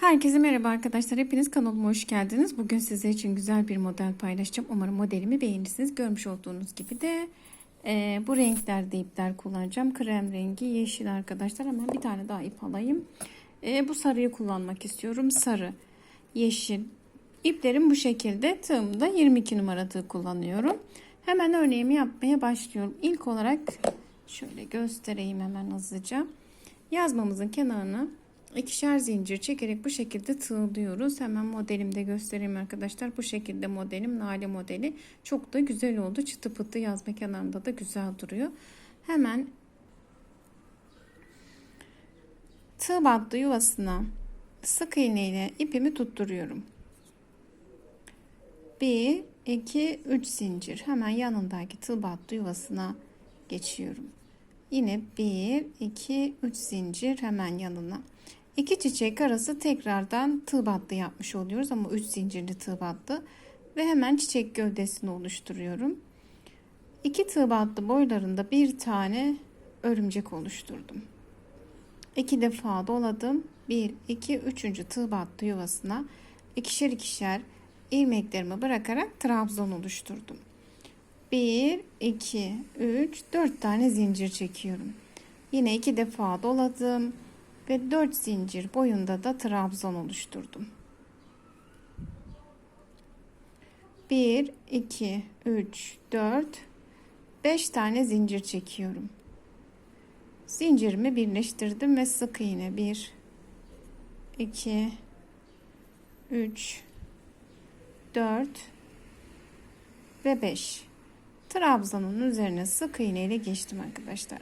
Herkese merhaba arkadaşlar. Hepiniz kanalıma hoş geldiniz. Bugün size için güzel bir model paylaşacağım. Umarım modelimi beğenirsiniz. Görmüş olduğunuz gibi de e, bu renklerde ipler kullanacağım. Krem rengi, yeşil arkadaşlar. Hemen bir tane daha ip alayım. E, bu sarıyı kullanmak istiyorum. Sarı, yeşil. İplerim bu şekilde. Tığımda 22 numara tığ kullanıyorum. Hemen örneğimi yapmaya başlıyorum. İlk olarak şöyle göstereyim hemen hızlıca. Yazmamızın kenarını ikişer zincir çekerek bu şekilde tığlıyoruz. Hemen modelimde göstereyim arkadaşlar. Bu şekilde modelim Nale modeli. Çok da güzel oldu. Çıtı pıtı yazma kenarında da güzel duruyor. Hemen tığ battı yuvasına sık iğne ile ipimi tutturuyorum. 1 2 3 zincir. Hemen yanındaki tığ battı yuvasına geçiyorum. Yine 1 2 3 zincir hemen yanına. İki çiçek arası tekrardan tığ battı yapmış oluyoruz ama 3 zincirli tığ battı ve hemen çiçek gövdesini oluşturuyorum. İki tığ battı boylarında bir tane örümcek oluşturdum. İki defa doladım. 1 2 3. tığ battı yuvasına ikişer ikişer ilmeklerimi bırakarak trabzan oluşturdum. 1 2 3 4 tane zincir çekiyorum. Yine iki defa doladım ve 4 zincir boyunda da trabzan oluşturdum. 1 2 3 4 5 tane zincir çekiyorum. Zincirimi birleştirdim ve sık iğne 1 2 3 4 ve 5 trabzanın üzerine sık iğne ile geçtim arkadaşlar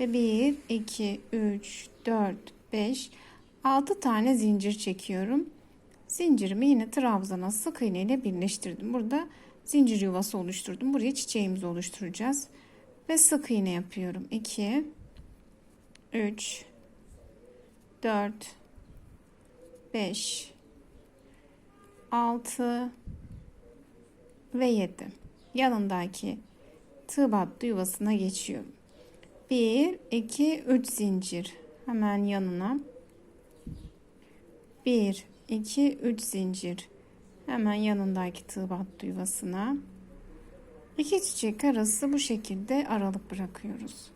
ve 1 2 3 4 5 6 tane zincir çekiyorum. Zincirimi yine trabzana sık iğne ile birleştirdim. Burada zincir yuvası oluşturdum. Buraya çiçeğimizi oluşturacağız. Ve sık iğne yapıyorum. 2 3 4 5 6 ve 7 yanındaki tığ battı yuvasına geçiyorum. 1 2 3 zincir hemen yanına. 1 2 3 zincir. Hemen yanındaki tığ battı yuvasına iki çiçek arası bu şekilde aralık bırakıyoruz.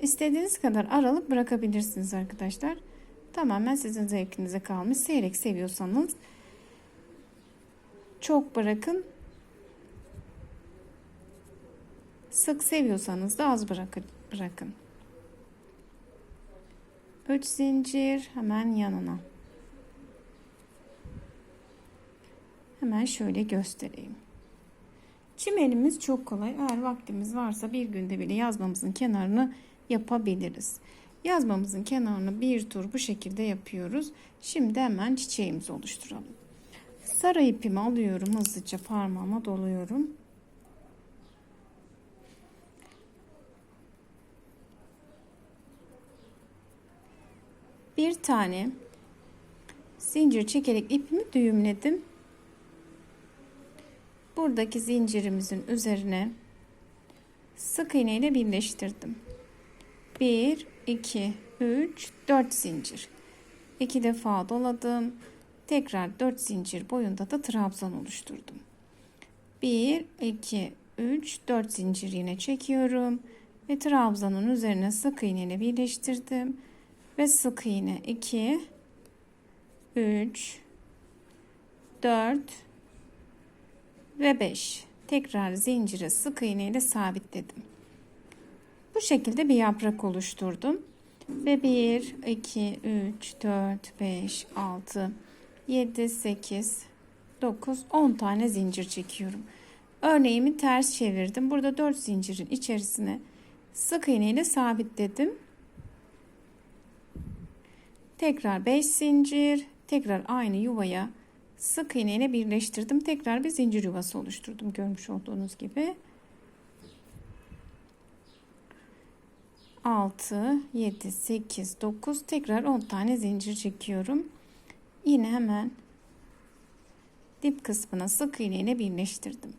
İstediğiniz kadar aralık bırakabilirsiniz arkadaşlar. Tamamen sizin zevkinize kalmış. Seyrek seviyorsanız çok bırakın. Sık seviyorsanız da az bırakın 3 zincir hemen yanına. Hemen şöyle göstereyim. Çimenimiz çok kolay. Eğer vaktimiz varsa bir günde bile yazmamızın kenarını yapabiliriz. Yazmamızın kenarını bir tur bu şekilde yapıyoruz. Şimdi hemen çiçeğimizi oluşturalım. Sarı ipimi alıyorum hızlıca parmağıma doluyorum bir tane zincir çekerek ipimi düğümledim. Buradaki zincirimizin üzerine sık iğne ile birleştirdim. 1 2 3 4 zincir. 2 defa doladım. Tekrar 4 zincir boyunda da trabzan oluşturdum. 1 2 3 4 zincir yine çekiyorum ve trabzanın üzerine sık iğne ile birleştirdim ve sık iğne. 2 3 4 ve 5 tekrar zincire sık iğne ile sabitledim. Bu şekilde bir yaprak oluşturdum. Ve 1 2 3 4 5 6 7 8 9 10 tane zincir çekiyorum. Örneğimi ters çevirdim. Burada 4 zincirin içerisine sık iğne ile sabitledim Tekrar 5 zincir, tekrar aynı yuvaya sık iğne ile birleştirdim. Tekrar bir zincir yuvası oluşturdum görmüş olduğunuz gibi. 6, 7, 8, 9 tekrar 10 tane zincir çekiyorum. Yine hemen dip kısmına sık iğne ile birleştirdim.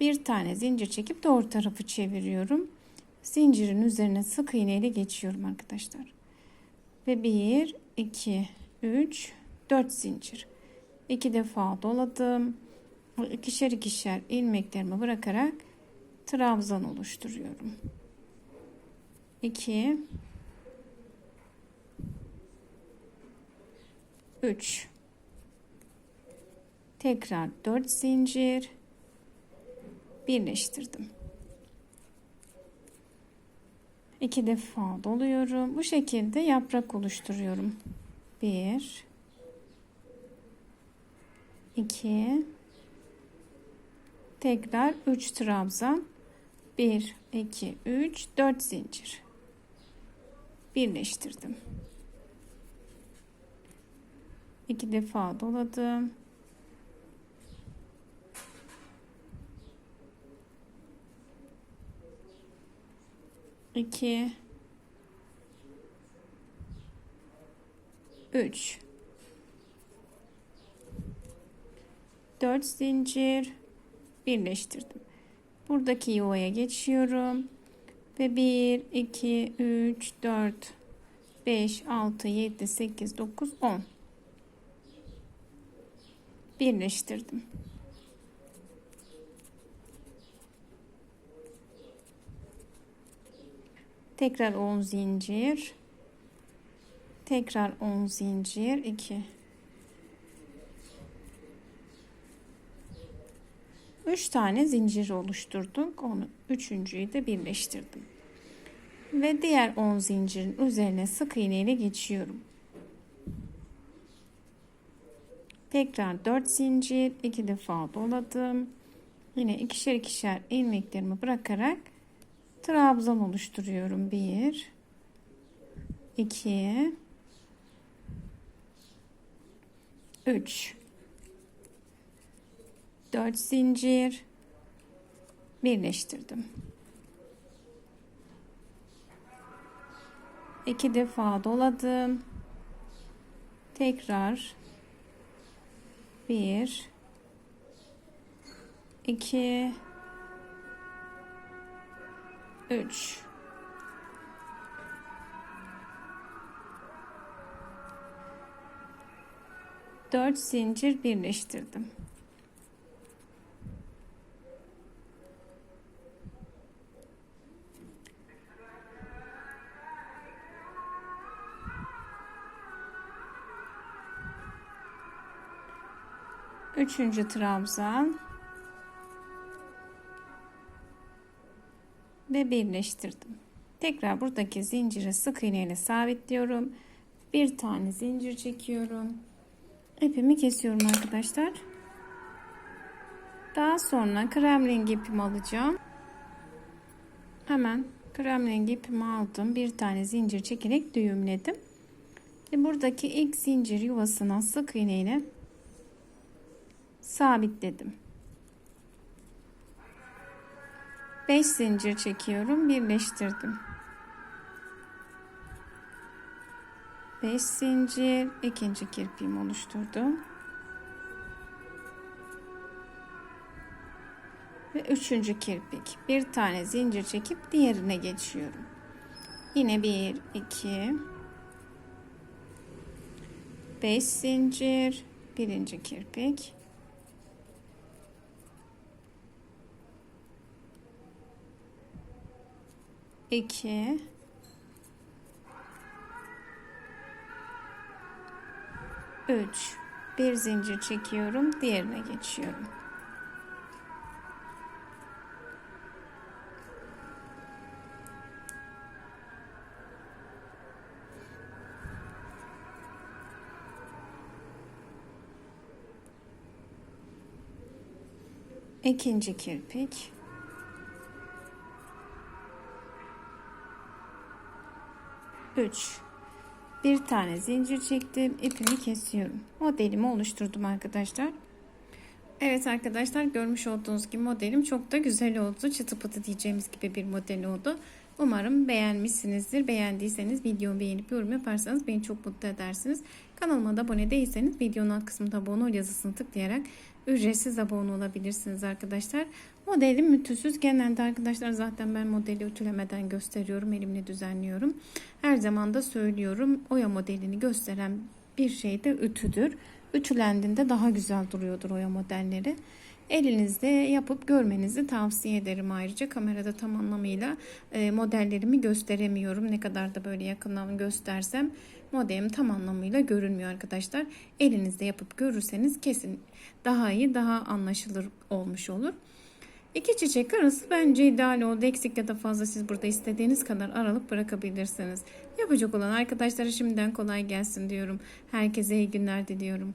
Bir tane zincir çekip doğru tarafı çeviriyorum. Zincirin üzerine sık iğne ile geçiyorum arkadaşlar. Ve 1, 2, 3, 4 zincir. 2 defa doladım. İkişer ikişer ilmeklerimi bırakarak trabzan oluşturuyorum. 2 3 tekrar 4 zincir. Birleştirdim. İki defa doluyorum. Bu şekilde yaprak oluşturuyorum. 1 2 tekrar 3 trabzan 1 2 3 4 zincir birleştirdim. İki defa doladım. İki, üç, dört zincir. Birleştirdim. Buradaki yuvaya geçiyorum. Ve bir, iki, üç, dört, beş, altı, yedi, sekiz, dokuz, on. Birleştirdim. Tekrar 10 zincir. Tekrar 10 zincir. 2 3 tane zincir oluşturduk. Onu üçüncüyü de birleştirdim. Ve diğer 10 zincirin üzerine sık iğne ile geçiyorum. Tekrar 4 zincir, 2 defa doladım. Yine ikişer ikişer ilmeklerimi bırakarak trabzan oluşturuyorum. 1 2 3 4 zincir birleştirdim. 2 defa doladım. Tekrar 1 2 3 4 zincir birleştirdim. Üçüncü trabzan birleştirdim. Tekrar buradaki zinciri sık iğne ile sabitliyorum. Bir tane zincir çekiyorum. İpimi kesiyorum arkadaşlar. Daha sonra krem rengi ipimi alacağım. Hemen krem rengi ipimi aldım. Bir tane zincir çekerek düğümledim. Ve buradaki ilk zincir yuvasına sık iğne ile sabitledim. 5 zincir çekiyorum, birleştirdim. 5 zincir, ikinci kirpiğimi oluşturdum. Ve üçüncü kirpik. Bir tane zincir çekip diğerine geçiyorum. Yine 1 2 5 zincir, birinci kirpik. 2 3 bir zincir çekiyorum diğerine geçiyorum. İkinci kirpik 3 bir tane zincir çektim ipimi kesiyorum modelimi oluşturdum arkadaşlar Evet arkadaşlar görmüş olduğunuz gibi modelim çok da güzel oldu çıtı pıtı diyeceğimiz gibi bir model oldu Umarım beğenmişsinizdir. Beğendiyseniz videomu beğenip yorum yaparsanız beni çok mutlu edersiniz. Kanalıma da abone değilseniz videonun alt kısmında abone ol yazısını tıklayarak ücretsiz abone olabilirsiniz arkadaşlar. Modelim mütüsüz. Genelde arkadaşlar zaten ben modeli ütülemeden gösteriyorum. Elimle düzenliyorum. Her zaman da söylüyorum. Oya modelini gösteren bir şey de ütüdür. Ütülendiğinde daha güzel duruyordur oya modelleri. Elinizde yapıp görmenizi tavsiye ederim. Ayrıca kamerada tam anlamıyla e, modellerimi gösteremiyorum. Ne kadar da böyle yakından göstersem modelim tam anlamıyla görünmüyor arkadaşlar. Elinizde yapıp görürseniz kesin daha iyi, daha anlaşılır olmuş olur. İki çiçek arası bence ideal oldu. Eksik ya da fazla siz burada istediğiniz kadar aralık bırakabilirsiniz. Yapacak olan arkadaşlara şimdiden kolay gelsin diyorum. Herkese iyi günler diliyorum.